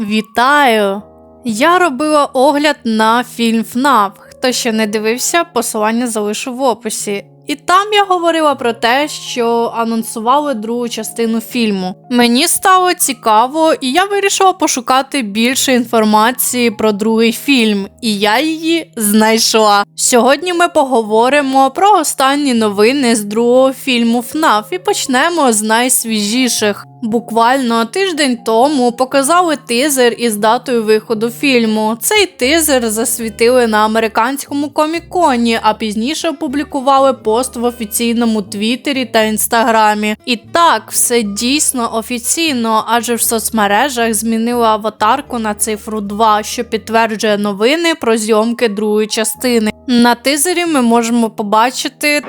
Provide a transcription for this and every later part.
Вітаю! Я робила огляд на фільм ФНАФ. Хто ще не дивився, посилання залишу в описі. І там я говорила про те, що анонсували другу частину фільму. Мені стало цікаво, і я вирішила пошукати більше інформації про другий фільм, і я її знайшла. Сьогодні ми поговоримо про останні новини з другого фільму ФНАФ і почнемо з найсвіжіших. Буквально тиждень тому показали тизер із датою виходу фільму. Цей тизер засвітили на американському коміконі, а пізніше опублікували пост в офіційному твіттері та інстаграмі. І так, все дійсно офіційно, адже в соцмережах змінили аватарку на цифру 2, що підтверджує новини про зйомки другої частини. На тизері ми можемо побачити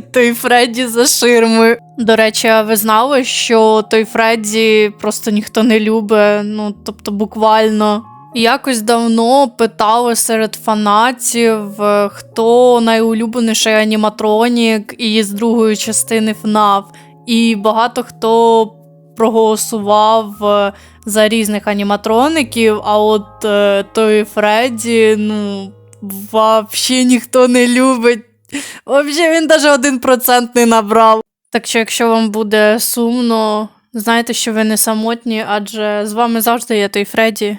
Той Фредді за ширмою. До речі, а ви знали, що той Фредді просто ніхто не любить, ну тобто буквально. Якось давно питали серед фанатів, е, хто найулюбленіший аніматронік із другої частини ФНАФ. І багато хто проголосував е, за різних аніматроників, а от е, той Фредді, ну, взагалі ніхто не любить. Взагалі він навіть один процент не набрав. Так що, якщо вам буде сумно, знайте, що ви не самотні, адже з вами завжди є той Фредді,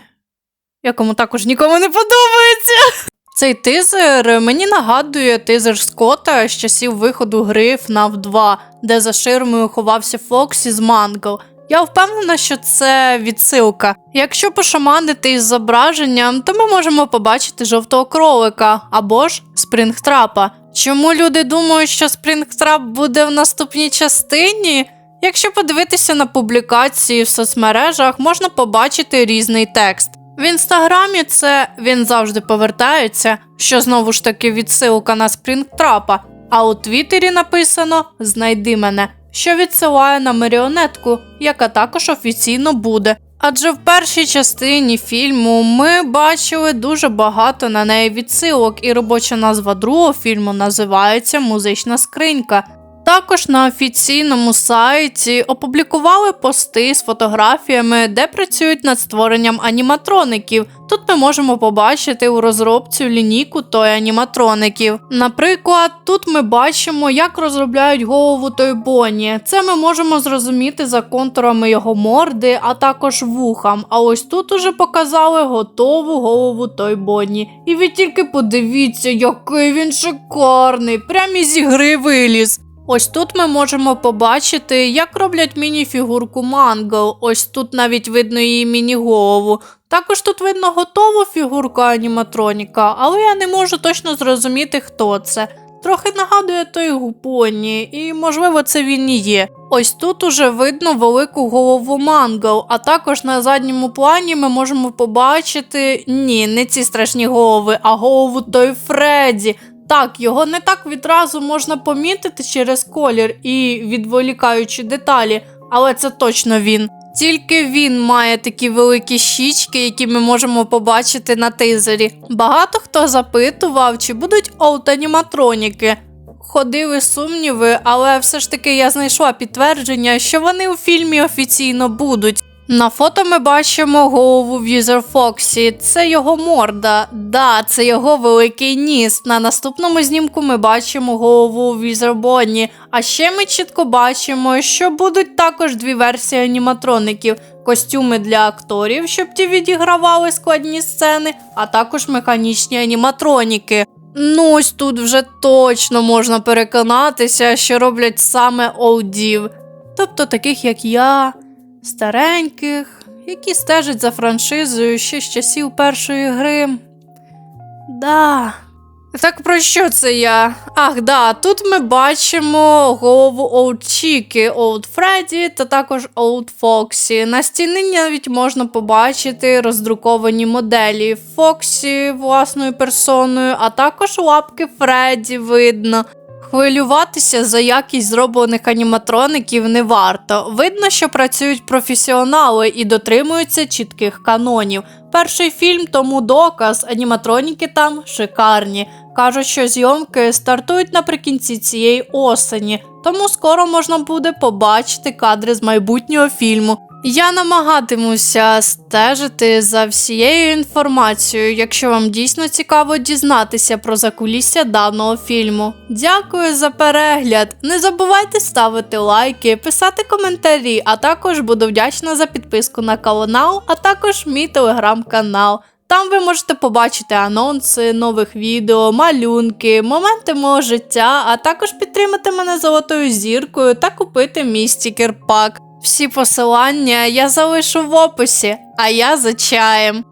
якому також нікому не подобається. Цей тизер мені нагадує тизер Скотта з часів виходу гри FNAF 2, де за ширмою ховався Фоксі з Манго. Я впевнена, що це відсилка. Якщо пошаманити із зображенням, то ми можемо побачити жовтого кролика або ж спрингтрапа. Чому люди думають, що спрингтрап буде в наступній частині? Якщо подивитися на публікації в соцмережах, можна побачити різний текст. В інстаграмі це він завжди повертається, що знову ж таки відсилка на спрингтрапа. А у Твіттері написано Знайди мене, що відсилає на маріонетку, яка також офіційно буде. Адже в першій частині фільму ми бачили дуже багато на неї відсилок, і робоча назва другого фільму називається Музична скринька. Також на офіційному сайті опублікували пости з фотографіями, де працюють над створенням аніматроників. Тут ми можемо побачити у розробцю лінійку той аніматроників. Наприклад, тут ми бачимо, як розробляють голову той Бонні. Це ми можемо зрозуміти за контурами його морди, а також вухам. А ось тут уже показали готову голову той Бонні. І ви тільки подивіться, який він шикарний, прямо із ігри виліз. Ось тут ми можемо побачити, як роблять міні-фігурку Манго. Ось тут навіть видно її міні-голову. Також тут видно готову фігурку аніматроніка, але я не можу точно зрозуміти, хто це. Трохи нагадує той Гупоні, і можливо це він і є. Ось тут уже видно велику голову Манго, а також на задньому плані ми можемо побачити ні, не ці страшні голови, а голову той Фредді. Так, його не так відразу можна помітити через колір і відволікаючи деталі, але це точно він. Тільки він має такі великі щічки, які ми можемо побачити на тизері. Багато хто запитував, чи будуть аутаніматроніки. Ходили сумніви, але все ж таки я знайшла підтвердження, що вони у фільмі офіційно будуть. На фото ми бачимо голову Візер Фоксі. Це його морда. Да, це його великий ніс. На наступному знімку ми бачимо голову Візер Бонні. А ще ми чітко бачимо, що будуть також дві версії аніматроників: костюми для акторів, щоб ті відігравали складні сцени, а також механічні аніматроніки. Ну, ось тут вже точно можна переконатися, що роблять саме олдів, тобто таких як я стареньких, які стежать за франшизою ще з часів першої гри. Да. Так про що це я? Ах, да, тут ми бачимо голову Old Чіки, Old Фредді та також Old Фоксі. На стіні навіть можна побачити роздруковані моделі Фоксі власною персоною, а також лапки Фредді видно. Хвилюватися за якість зроблених аніматроників не варто. Видно, що працюють професіонали і дотримуються чітких канонів. Перший фільм тому доказ, аніматроніки там шикарні. Кажуть, що зйомки стартують наприкінці цієї осені. тому скоро можна буде побачити кадри з майбутнього фільму. Я намагатимуся стежити за всією інформацією, якщо вам дійсно цікаво дізнатися про закулісся даного фільму. Дякую за перегляд! Не забувайте ставити лайки, писати коментарі, а також буду вдячна за підписку на канал, а також мій телеграм-канал. Там ви можете побачити анонси нових відео, малюнки, моменти мого життя, а також підтримати мене золотою зіркою та купити мій стікер-пак. Всі посилання я залишу в описі, а я за чаєм.